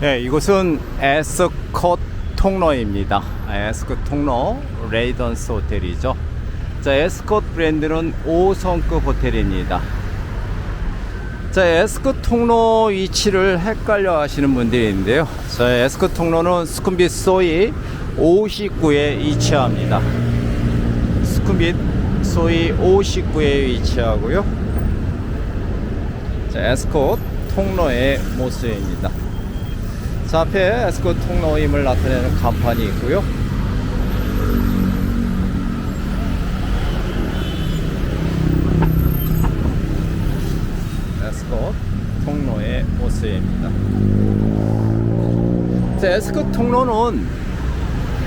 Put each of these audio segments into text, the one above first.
네, 이곳은 에스컷 통로입니다. 에스컷 통로 레이던스 호텔이죠. 자, 에스컷 브랜드는 5성급 호텔입니다. 자, 에스컷 통로 위치를 헷갈려 하시는 분들이 있는데요. 자, 에스컷 통로는 수쿰빗 소이 59에 위치합니다. 수쿰빗 소이 59에 위치하고요. 자, 에스컷 통로의 모습입니다. 자, 앞에 에스컷 통로임을 나타내는 간판이 있고요. 에스컷 통로의 모습입니다. 자, 에스컷 통로는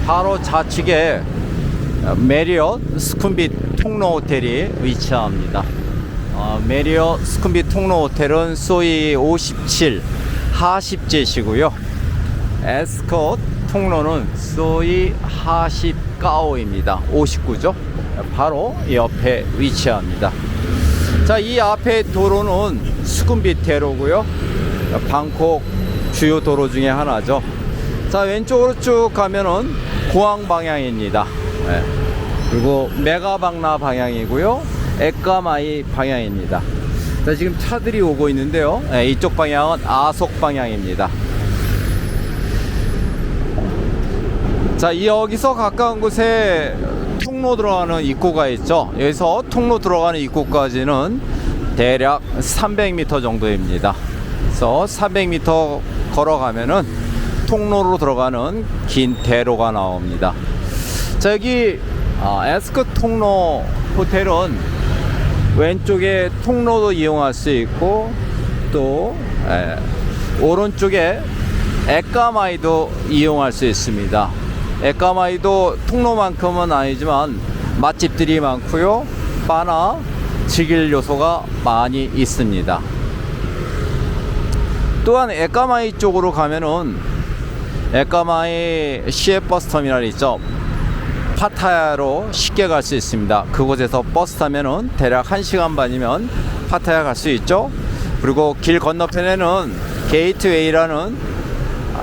바로 좌측에 메리엇 스쿤빗 통로 호텔이 위치합니다. 어, 메리엇 스쿤빗 통로 호텔은 소위 57 하십제시고요. 에스컷 통로는 소위 하십가오입니다. 59죠. 바로 옆에 위치합니다. 자, 이 앞에 도로는 수쿰빗 대로고요. 방콕 주요 도로 중에 하나죠. 자, 왼쪽으로 쭉 가면은 공항 방향입니다. 네. 그리고 메가방나 방향이고요. 에까마이 방향입니다. 자, 지금 차들이 오고 있는데요. 네, 이쪽 방향은 아속 방향입니다. 자, 이 여기서 가까운 곳에 통로 들어가는 입구가 있죠. 여기서 통로 들어가는 입구까지는 대략 300m 정도입니다. 그래서 300m 걸어가면은 통로로 들어가는 긴 대로가 나옵니다. 자, 여기 아, 에스크 통로 호텔은 왼쪽에 통로도 이용할 수 있고 또 에, 오른쪽에 에까마이도 이용할 수 있습니다. 에까마이도 통로만큼은 아니지만 맛집들이 많고요. 바나 즐길 요소가 많이 있습니다. 또한 에까마이 쪽으로 가면은 에까마이 시외버스 터미널 있죠. 파타야로 쉽게 갈 수 있습니다. 그곳에서 버스 타면은 대략 1시간 반이면 파타야 갈 수 있죠. 그리고 길 건너편에는 게이트웨이라는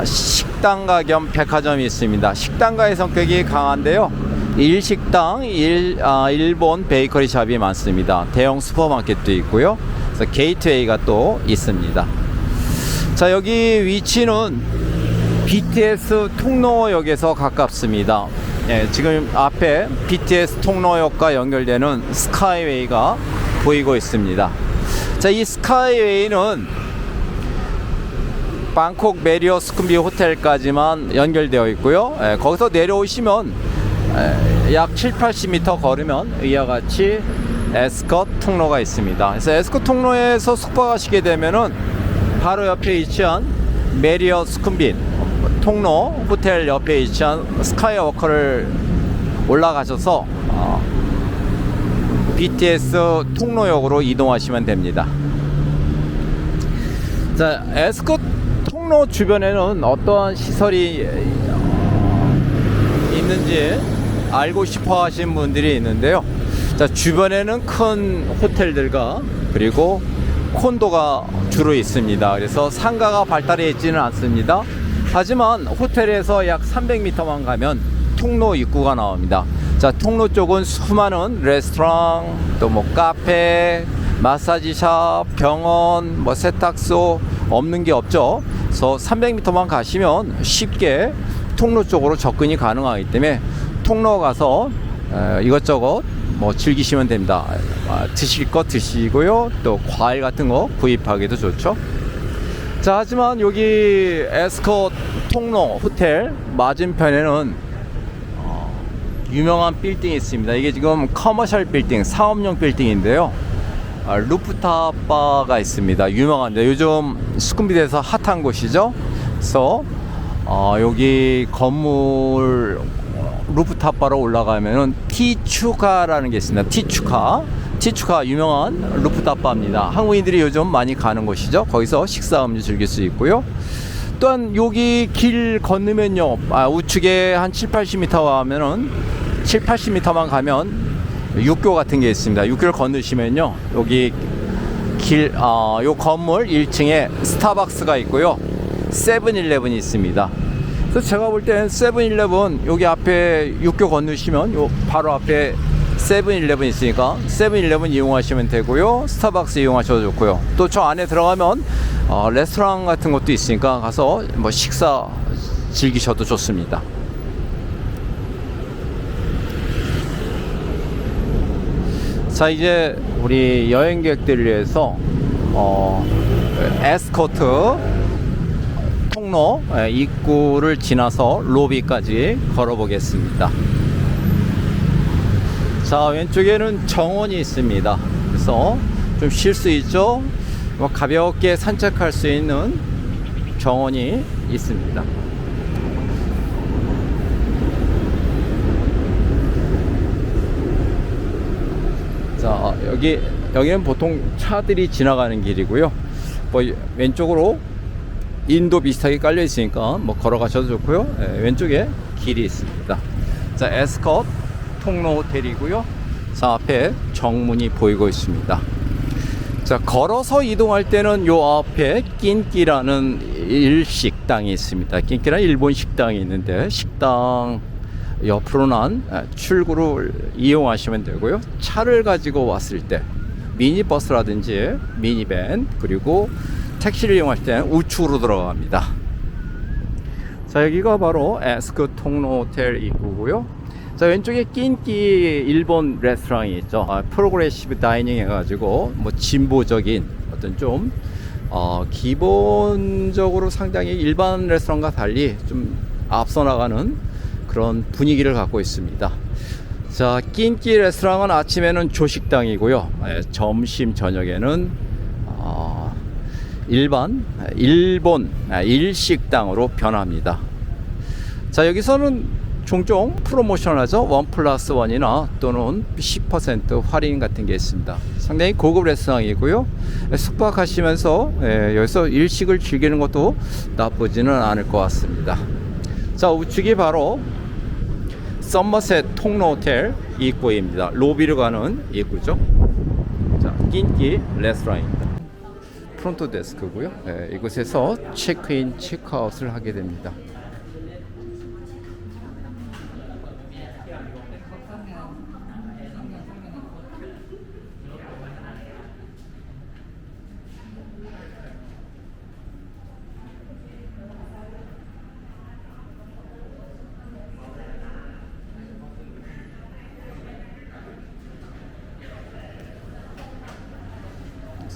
식당가 겸 백화점이 있습니다. 식당가의 성격이 강한데요. 일식당, 일, 아, 일본 베이커리 샵이 많습니다. 대형 슈퍼마켓도 있고요. 그래서 게이트웨이가 또 있습니다. 자, 여기 위치는 BTS 통로역에서 가깝습니다. 예, 지금 앞에 BTS 통로역과 연결되는 스카이웨이가 보이고 있습니다. 자, 이 스카이웨이는 방콕 메리어 스쿤비 호텔까지만 연결되어 있고요. 예, 거기서 내려오시면 예, 약 7, 80m 걸으면 이와 같이 에스컷 통로가 있습니다. 그래서 에스컷 통로에서 숙박하시게 되면은 바로 옆에 위치한 메리어 스쿤빈 통로 호텔 옆에 위치한 스카이워커를 올라가셔서 어, BTS 통로역으로 이동하시면 됩니다. 자, 에스컷 통로 주변에는 어떠한 시설이 어, 있는지 알고 싶어 하신 분들이 있는데요. 자, 주변에는 큰 호텔들과 그리고 콘도가 주로 있습니다. 그래서 상가가 발달해 있지는 않습니다. 하지만 호텔에서 약 300m만 가면 통로 입구가 나옵니다. 자, 통로 쪽은 수많은 레스토랑, 또 뭐 카페, 마사지샵, 병원, 뭐 세탁소 없는 게 없죠. 그래서 300m만 가시면 쉽게 통로 쪽으로 접근이 가능하기 때문에 통로 가서 에, 이것저것 뭐 즐기시면 됩니다. 아, 드실 것 드시고요. 또 과일 같은 거 구입하기도 좋죠. 자, 하지만 여기 에스컷 통로 호텔 맞은편에는 어, 유명한 빌딩이 있습니다. 이게 지금 커머셜 빌딩, 사업용 빌딩인데요. 아, 루프탑 바가 있습니다. 유명한데 요즘 수쿰빗에서 핫한 곳이죠. 그래서 어, 여기 건물 루프탑 바로 올라가면은 티추카라는 게 있습니다. 티추카. 티추카 유명한 루프탑 바입니다. 한국인들이 요즘 많이 가는 곳이죠. 거기서 식사 음료 즐길 수 있고요. 또한 여기 길 건너면요. 아, 우측에 한 7, 80m 가면은 7, 80m만 가면 육교 같은 게 있습니다. 육교를 건너시면요. 여기 길, 어, 요 건물 1층에 스타벅스가 있고요. 세븐일레븐이 있습니다. 그래서 제가 볼 때는 세븐일레븐 여기 앞에 육교 건너시면 요 바로 앞에 세븐일레븐 있으니까 세븐일레븐 이용하시면 되고요. 스타벅스 이용하셔도 좋고요. 또 저 안에 들어가면 어, 레스토랑 같은 것도 있으니까 가서 뭐 식사 즐기셔도 좋습니다. 자 이제 우리 여행객들을 위해서 어, 에스코트 통로 예, 입구를 지나서 로비까지 걸어보겠습니다. 자 왼쪽에는 정원이 있습니다. 그래서 좀 쉴 수 있죠. 뭐 가볍게 산책할 수 있는 정원이 있습니다. 자 여기 여기는 보통 차들이 지나가는 길이고요. 뭐 왼쪽으로 인도 비슷하게 깔려 있으니까 뭐 걸어가셔도 좋고요. 예, 왼쪽에 길이 있습니다. 자 에스컷 통로 호텔이고요. 자 앞에 정문이 보이고 있습니다. 자 걸어서 이동할 때는 요 앞에 낀끼라는 일식당이 있습니다. 낀끼라는 일본 식당이 있는데 식당 옆으로 난 출구를 이용하시면 되고요. 차를 가지고 왔을 때 미니버스라든지 미니밴 그리고 택시를 이용할 때는 우측으로 들어갑니다. 자 여기가 바로 에스크 통로 호텔 입구고요. 자 왼쪽에 낀끼 일본 레스토랑이 있죠. 아, 프로그레시브 다이닝 해가지고 뭐 진보적인 어떤 좀 어, 기본적으로 상당히 일반 레스토랑과 달리 좀 앞서 나가는 그런 분위기를 갖고 있습니다. 자, 낀끼 레스토랑은 아침에는 조식당이고요. 예, 점심 저녁에는 어, 일반 일본 아, 일식당으로 변합니다. 자, 여기서는 종종 프로모션을 하죠. 원 플러스 원이나 또는 10% 할인 같은 게 있습니다. 상당히 고급 레스토랑이고요. 예, 숙박하시면서 예, 여기서 일식을 즐기는 것도 나쁘지는 않을 것 같습니다. 자, 우측이 바로 썸머셋 통로 호텔 입구입니다. 로비로 가는 입구죠. 자, 낀끼 레스토랑입니다. 프론트 데스크고요. 예, 이곳에서 체크인, 체크아웃을 하게 됩니다.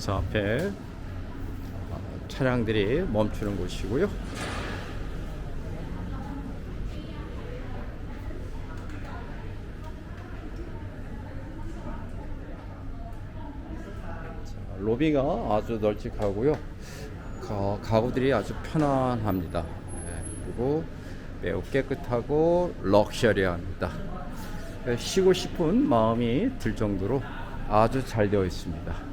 저 앞에 어, 차량들이 멈추는 곳이고요. 자, 로비가 아주 널찍하고요. 가, 가구들이 아주 편안합니다. 예, 그리고 매우 깨끗하고 럭셔리합니다. 예, 쉬고 싶은 마음이 들 정도로 아주 잘 되어 있습니다.